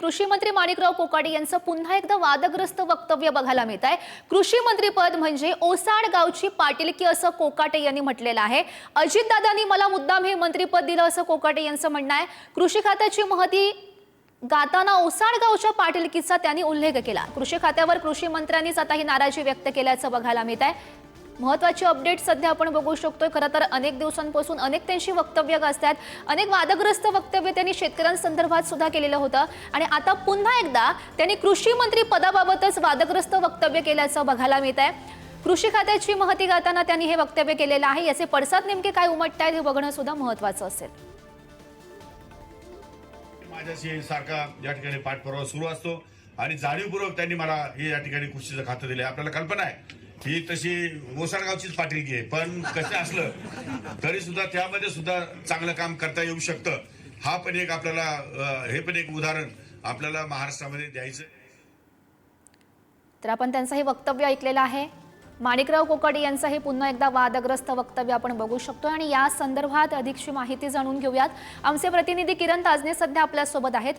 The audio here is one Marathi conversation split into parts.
कृषी मंत्री माणिकराव कोकाटे यांचं पुन्हा एकदा वादग्रस्त वक्तव्य बघायला मिळत आहे कृषी मंत्रीपद म्हणजे ओसाड गावची पाटीलकी असं कोकाटे यांनी म्हटलेलं आहे. अजितदादांनी मला मुद्दाम हे मंत्रीपद दिलं असं कोकाटे यांचं म्हणणं आहे. कृषी खात्याची महती गाताना ओसाड गावच्या पाटीलकीचा त्यांनी उल्लेख केला. कृषी खात्यावर कृषी मंत्र्यांनीच आता ही नाराजी व्यक्त केल्याचं बघायला मिळत आहे महत्वाची अपडेट सध्या आपण बघू शकतोय. खरं तर अनेक दिवसांपासून अनेक त्यांची वक्तव्य असतात अनेक वादग्रस्त वक्तव्य त्यांनी शेतकऱ्यांसंदर्भात सुद्धा केलेलं होतं. आणि आता पुन्हा एकदा त्यांनी कृषी मंत्री पदाबाबतच वादग्रस्त वक्तव्य केल्याचं बघायला मिळत आहे कृषी खात्याची महती गाताना त्यांनी हे वक्तव्य केलेलं आहे. याचे पडसाद नेमके काय उमटत आहेत हे बघणं सुद्धा महत्वाचं असेल. माझ्याशी सारखा या ठिकाणी पाठपुरावा सुरू असतो. आणि जाणीवपूर्वक त्यांनी मला हे या ठिकाणी कृषीचं खातं दिलं आपल्याला कल्पना आहे. ही तशी ओसाडगावचीच पाठीगी आहे. पण कसं असलं तरी सुद्धा त्यामध्ये सुद्धा चांगलं काम करता येऊ शकतं. हा पण एक आपल्याला हे पण एक उदाहरण आपल्याला महाराष्ट्रामध्ये द्यायचं तर आपण त्यांचं हे वक्तव्य ऐकलेलं आहे. माणिकराव कोकाटे यांचं हे पुन्हा एकदा वादग्रस्त वक्तव्य आपण बघू शकतो आणि या संदर्भात अधिकची माहिती जाणून घेऊयात. आमचे प्रतिनिधी किरण ताजने सध्या आपल्यासोबत आहेत.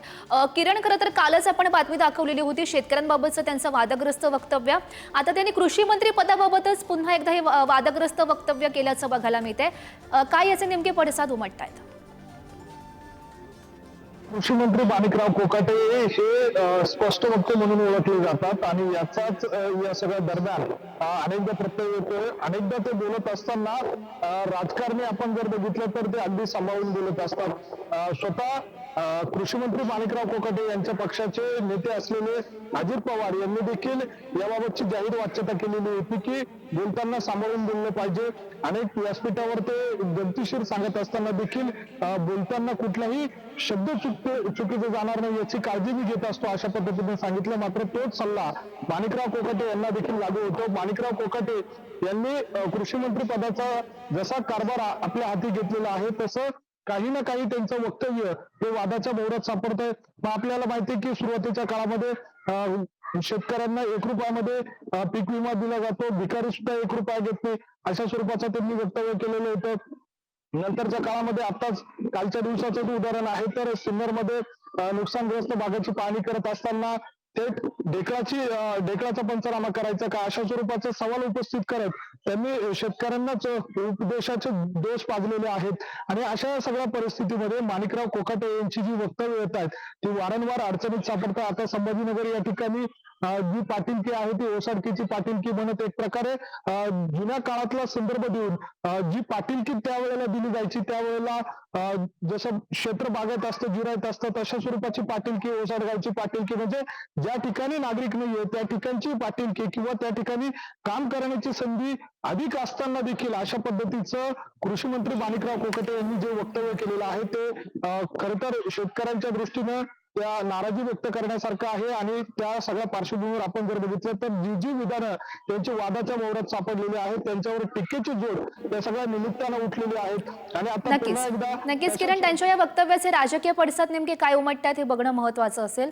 किरण खरं तर कालच आपण बातमी दाखवलेली होती शेतकऱ्यांबाबतचं त्यांचं वादग्रस्त वक्तव्य. आता त्यांनी कृषी मंत्री पदाबाबतच पुन्हा एकदा हे वादग्रस्त वक्तव्य केल्याचं बघायला मिळते काय याचे नेमके पडसाद उमटत आहेत कृषी मंत्री माणिकराव कोकाटे हे स्पष्ट वक्ते म्हणून ओळखले जातात आणि याचाच या सगळ्या दरम्यान अनेकदा प्रत्यय येतो अनेकदा ते बोलत असताना राजकारणी आपण जर बघितलं तर ते अगदी सांभाळून बोलत असतात. स्वतः कृषीमंत्री कृषी मंत्री माणिकराव कोकाटे यांच्या पक्षाचे नेते असलेले अजित पवार यांनी देखील याबाबतची जाहीर वाच्यता केलेली होती की बोलताना सांभाळून बोललं पाहिजे. अनेक व्यासपीठावर ते गमतीशीर सांगत असताना देखील बोलताना कुठलाही शब्द चुकते चुकीचं जाणार नाही याची काळजी मी घेत असतो अशा पद्धतीने सांगितलं. मात्र तोच सल्ला माणिकराव कोकाटे यांना देखील लागू होतो. माणिकराव कोकाटे यांनी कृषी मंत्री पदाचा जसा कारभार आपल्या हाती घेतलेला आहे तसं काही ना काही त्यांचं वक्तव्य हे वादाच्या भोवऱ्यात सापडत आहे मग आपल्याला माहिती आहे की सुरुवातीच्या काळामध्ये शेतकऱ्यांना एक रुपयामध्ये पीक विमा दिला जातो. भिकारी सुद्धा एक रुपया घेत नाही. अशा स्वरूपाचं त्यांनी वक्तव्य केलेलं होतं. नंतरच्या काळामध्ये आताच कालच्या दिवसाचं उदाहरण आहे तर सिन्नरमध्ये नुकसानग्रस्त भागाची पाहणी करत असताना ते ढेकळाची ढेकळाचा पंचनामा करायचा का? अशा स्वरूपाचा सवाल उपस्थित करत त्यांनी शेतकऱ्यांनाच उपदेशाचे दोष पाजलेले आहेत. आणि अशा सगळ्या परिस्थितीमध्ये माणिकराव कोकाटे यांची जी वक्तव्य येत आहेत ती वारंवार अडचणीत सापडतात. आता संभाजीनगर या ठिकाणी जी पाटीलकी आहे ती ओसाडकीची पाटीलकी म्हणत एक प्रकारे जुन्या काळातला संदर्भ देऊन जी पाटीलकी त्यावेळेला दिली जायची त्यावेळेला जसं क्षेत्र बागत असतं जिरायत असतं तशा स्वरूपाची पाटीलकी ओसाडगावची पाटीलकी म्हणजे ज्या ठिकाणी नागरिक नाहीये त्या ठिकाणची पाटीलकी किंवा त्या ठिकाणी काम करण्याची संधी अधिक असताना देखील अशा पद्धतीचं कृषी मंत्री माणिकराव कोकटे यांनी जे वक्तव्य केलेलं आहे ते खर खरं तर शेतकऱ्यांच्या दृष्टीनं त्या नाराजी व्यक्त करण्यासारखं आहे आणि त्या सगळ्या पार्श्वभूमीवर आपण जर बघितलं तर जी जी विधानं त्यांची वादाच्या वावरात सापडलेली आहेत त्यांच्यावर टीकेची जोड त्या सगळ्या निमित्तानं उठलेली आहेत. आणि आता नक्कीच. पुन्हा एकदा नक्कीच. किरण त्यांच्या या वक्तव्याचे राजकीय पडसाद नेमके काय उमटतात हे बघणं महत्वाचं असेल.